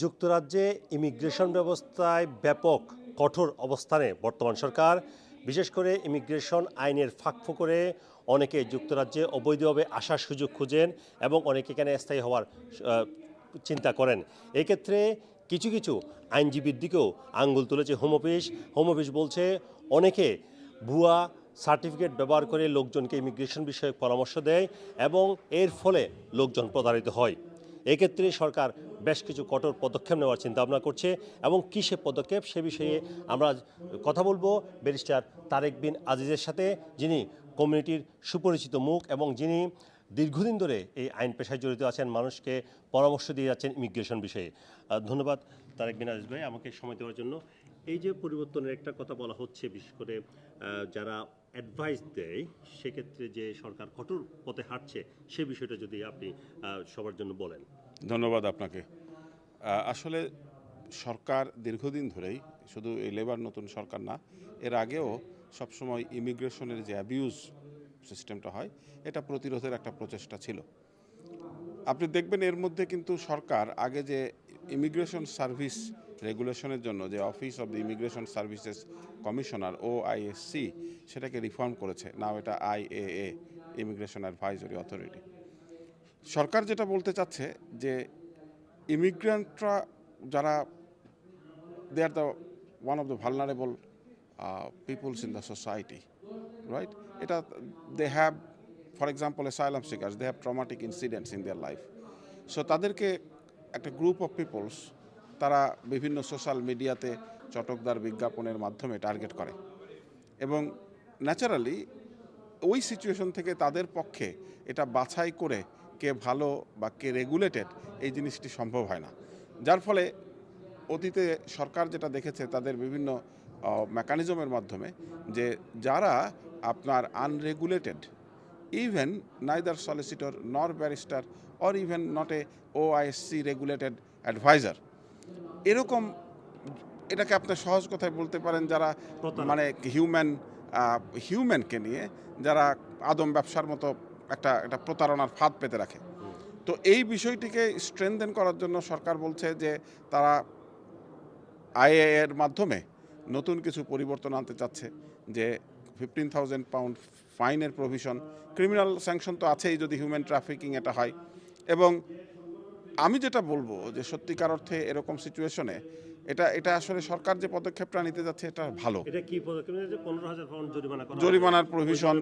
যুক্তরাজ্যে ইমিগ্রেশন ব্যবস্থায় ব্যাপক কঠোর অবস্থানে বর্তমান সরকার, বিশেষ করে ইমিগ্রেশন আইনের ফাঁকফো করে অনেকে যুক্তরাজ্যে অবৈধভাবে আসার সুযোগ খুঁজেন এবং অনেকে এখানে স্থায়ী হওয়ার চিন্তা করেন। এক্ষেত্রে কিছু কিছু আইনজীবীর দিকেও আঙ্গুল তুলেছে হোম অফিস। হোম অফিস বলছে, অনেকে ভুয়া সার্টিফিকেট ব্যবহার করে লোকজনকে ইমিগ্রেশন বিষয়ক পরামর্শ দেয় এবং এর ফলে লোকজন প্রতারিত হয়। এক্ষেত্রে সরকার বেশ কিছু কঠোর পদক্ষেপ নেওয়ার চিন্তা ভাবনা করছে এবং কী সে পদক্ষেপ সে বিষয়ে আমরা কথা বলব ব্যারিস্টার তারেক বিন আজিজের সাথে, যিনি কমিউনিটির সুপরিচিত মুখ এবং যিনি দীর্ঘদিন ধরে এই আইন পেশায় জড়িত আছেন, মানুষকে পরামর্শ দিয়ে যাচ্ছেন ইমিগ্রেশন বিষয়ে। ধন্যবাদ তারেক বিন আজিজ ভাই আমাকে সময় দেওয়ার জন্য। এই যে পরিবর্তনের একটা কথা বলা হচ্ছে, বিশেষ করে যারা অ্যাডভাইস দেয়, সেক্ষেত্রে যে সরকার কঠোর পথে হাঁটছে, সে বিষয়টা যদি আপনি সবার জন্য বলেন। ধন্যবাদ আপনাকে। আসলে সরকার দীর্ঘদিন ধরেই শুধু এই লেবার নতুন সরকার না, এর আগেও সবসময় ইমিগ্রেশনের যে অ্যাবিউজ সিস্টেমটা হয়, এটা প্রতিরোধের একটা প্রচেষ্টা ছিল। আপনি দেখবেন এর মধ্যে কিন্তু সরকার আগে যে ইমিগ্রেশন সার্ভিস রেগুলেশনের জন্য যে office of the immigration services commissioner O ISC সেটাকে রিফর্ম করেছে। নাও এটা আইএএ ইমিগ্রেশন অ্যাডভাইজরি অথরিটি সরকার যেটা বলতে চাচ্ছে যে ইমিগ্রেন্টরা যারা they are the one of the vulnerable peoples in the society right এটা they have for example asylum seekers they have traumatic incidents in their life so তাদেরকে একটা গ্রুপ অফ পিপলস তারা বিভিন্ন সোশ্যাল মিডিয়াতে চটকদার বিজ্ঞাপনের মাধ্যমে টার্গেট করে। এবং ন্যাচারালি ওই সিচুয়েশন থেকে তাদের পক্ষে এটা বাছাই করে কে ভালো বা কে রেগুলেটেড এই জিনিসটি সম্ভব হয় না। যার ফলে অতীতে সরকার যেটা দেখেছে তাদের বিভিন্ন মেকানিজমের মাধ্যমে যে যারা আপনার unregulated even neither solicitor nor barrister or even not a OISC regulated adviser এরকম এটাকে আপনি সহজ কথায় বলতে পারেন যারা মানে হিউম্যান হিউম্যানকে নিয়ে যারা আদম ব্যবসার মতো একটা একটা প্রতারণার ফাঁদ পেতে রাখে। তো এই বিষয়টিকে স্ট্রেনদেন করার জন্য সরকার বলছে যে তারা আইএ এর মাধ্যমে নতুন কিছু পরিবর্তন আনতে চাচ্ছে যে ফিফটিন থাউজেন্ড পাউন্ড ফাইনের প্রভিশন ক্রিমিনাল স্যাংশন তো আছেই যদি হিউম্যান ট্রাফিকিং এটা হয়। এবং আমি যেটা বলব যে সত্যিকার অর্থে এরকম সিচুয়েশনে এটা এটা আসলে সরকার যে পদক্ষেপটা নিতে যাচ্ছে এটা ভালো। এটা কি পদক্ষেপ? জরিমানার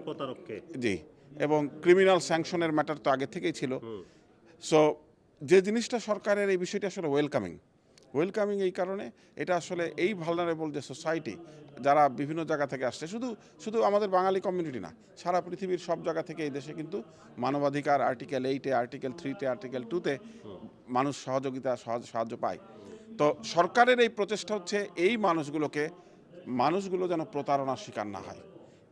প্রতারককে। জি এবং ক্রিমিনাল স্যাংশনের ম্যাটার তো আগে থেকেই ছিল। সো যে জিনিসটা সরকারের এই বিষয়টা আসলে ওয়েলকামিং ওয়েলকামিং এই কারণে, এটা আসলে এই ভালনারেবল যে সোসাইটি যারা বিভিন্ন জায়গা থেকে আসছে, শুধু শুধু আমাদের বাঙালি কমিউনিটি না, সারা পৃথিবীর সব জায়গা থেকে এই দেশে কিন্তু মানবাধিকার আর্টিকেল এইটে আর্টিকেল থ্রিতে আর্টিকেল টুতে মানুষ সহযোগিতা সাহায্য পায়। তো সরকারের এই প্রচেষ্টা হচ্ছে এই মানুষগুলোকে, মানুষগুলো যেন প্রতারণার শিকার না হয়।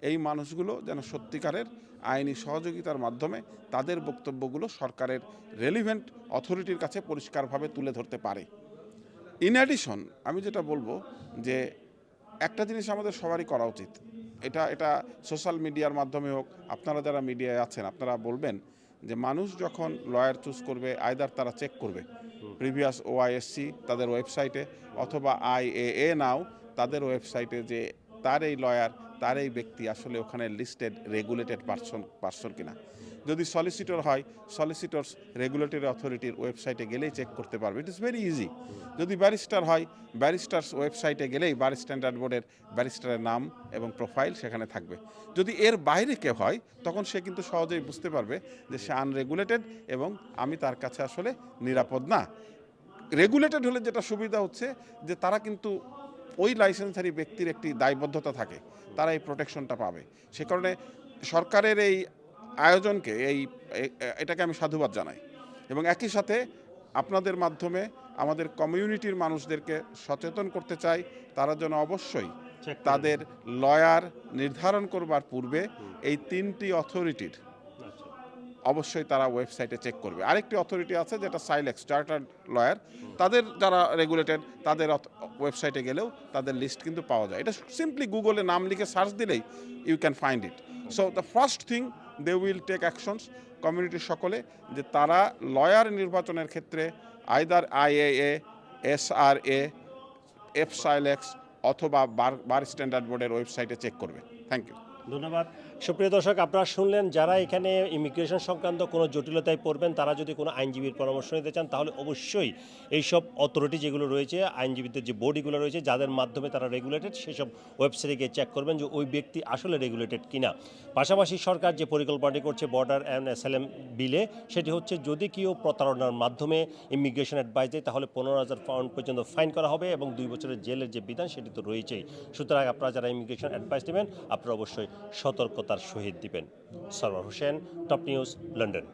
এই মানুষগুলো যেন সত্যিকারের আইনি সহযোগিতার মাধ্যমে তাদের বক্তব্যগুলো সরকারের রেলিভেন্ট অথরিটির কাছে পরিষ্কারভাবে তুলে ধরতে পারে। ইন অ্যাডিশন আমি যেটা বলব যে একটা জিনিস আমাদের সবারই করা উচিত। এটা এটা সোশ্যাল মিডিয়ার মাধ্যমে হোক, আপনারা যারা মিডিয়ায় আছেন, আপনারা বলবেন যে মানুষ যখন লয়ার চুজ করবে আয়দার তারা চেক করবে। প্রিভিয়াস ওআইএসসি তাদের ওয়েবসাইটে অথবা আইএএ নাও তাদের ওয়েবসাইটে যে তার এই লয়ার তার এই ব্যক্তি আসলে ওখানে লিস্টেড রেগুলেটেড পার্সন পার্সন কিনা। যদি সলিসিটর হয় সলিসিটরস রেগুলেটরি অথরিটির ওয়েবসাইটে গেলেই চেক করতে পারবে। ইট ইস ভেরি ইজি যদি ব্যারিস্টার হয় ব্যারিস্টার্স ওয়েবসাইটে গেলেই বার স্ট্যান্ডার্ড বোর্ডের ব্যারিস্টারের নাম এবং প্রোফাইল সেখানে থাকবে। যদি এর বাইরে কেউ হয়, তখন সে কিন্তু সহজেই বুঝতে পারবে যে সে আনরেগুলেটেড এবং আমি তার কাছে আসলে নিরাপদ না। রেগুলেটেড হলে যেটা সুবিধা হচ্ছে যে তারা কিন্তু ওই লাইসেন্সারি ব্যক্তির একটি দায়বদ্ধতা থাকে। তারা এই প্রোটেকশনটা পাবে। সে কারণে সরকারের এই আয়োজনকে এই এটাকে আমি সাধুবাদ জানাই। এবং একই সাথে আপনাদের মাধ্যমে আমাদের কমিউনিটির মানুষদেরকে সচেতন করতে চাই তারা যেন অবশ্যই তাদের লয়ার নির্ধারণ করবার পূর্বে এই তিনটি অথরিটির আচ্ছা। অবশ্যই তারা ওয়েবসাইটে চেক করবে। আরেকটি অথরিটি আছে যেটা সাইলেক্স চার্টার্ড লয়ার। তাদের যারা রেগুলেটেড তাদের ওয়েবসাইটে গেলেও তাদের লিস্ট কিন্তু পাওয়া যায়। এটা সিম্পলি গুগলে নাম লিখে সার্চ দিলেই you can find it. So the first thing they will take actions কমিউনিটির সকলে যে তারা লয়ার নির্বাচনের ক্ষেত্রে either IAA S R A F CILEx অথবা বার বার স্ট্যান্ডার্ড বোর্ডের ওয়েবসাইটে চেক করবে। Thank you. ধন্যবাদ। সুপ্রিয় দর্শক, আপনারা শুনলেন, যারা এখানে ইমিগ্রেশন সংক্রান্ত কোনো জটিলতায় পড়বেন, তারা যদি কোনো আইনজীবীর পরামর্শ নিতে চান, তাহলে অবশ্যই এইসব অথরিটি যেগুলো রয়েছে, আইনজীবীদের যে বডিগুলো রয়েছে, যাদের মাধ্যমে তারা রেগুলেটেড সেসব ওয়েবসাইটে গিয়ে চেক করবেন যে ওই ব্যক্তি আসলে রেগুলেটেড কিনা। পাশাপাশি সরকার যে পরিকল্পনাটি করছে বর্ডার অ্যান্ড অ্যাসাইলাম বিলে সেটি হচ্ছে যদি কেউ প্রতারণার মাধ্যমে ইমিগ্রেশন অ্যাডভাইস দেয়, তাহলে পনেরো হাজার পাউন্ড পর্যন্ত ফাইন করা হবে এবং দুই বছরের জেলের যে বিধান, সেটি তো রয়েছেই। সুতরাং আপনারা যারা ইমিগ্রেশন অ্যাডভাইস নেবেন, আপনারা অবশ্যই সতর্কতার সহিত দিবেন। Sarwar Hossain top news London.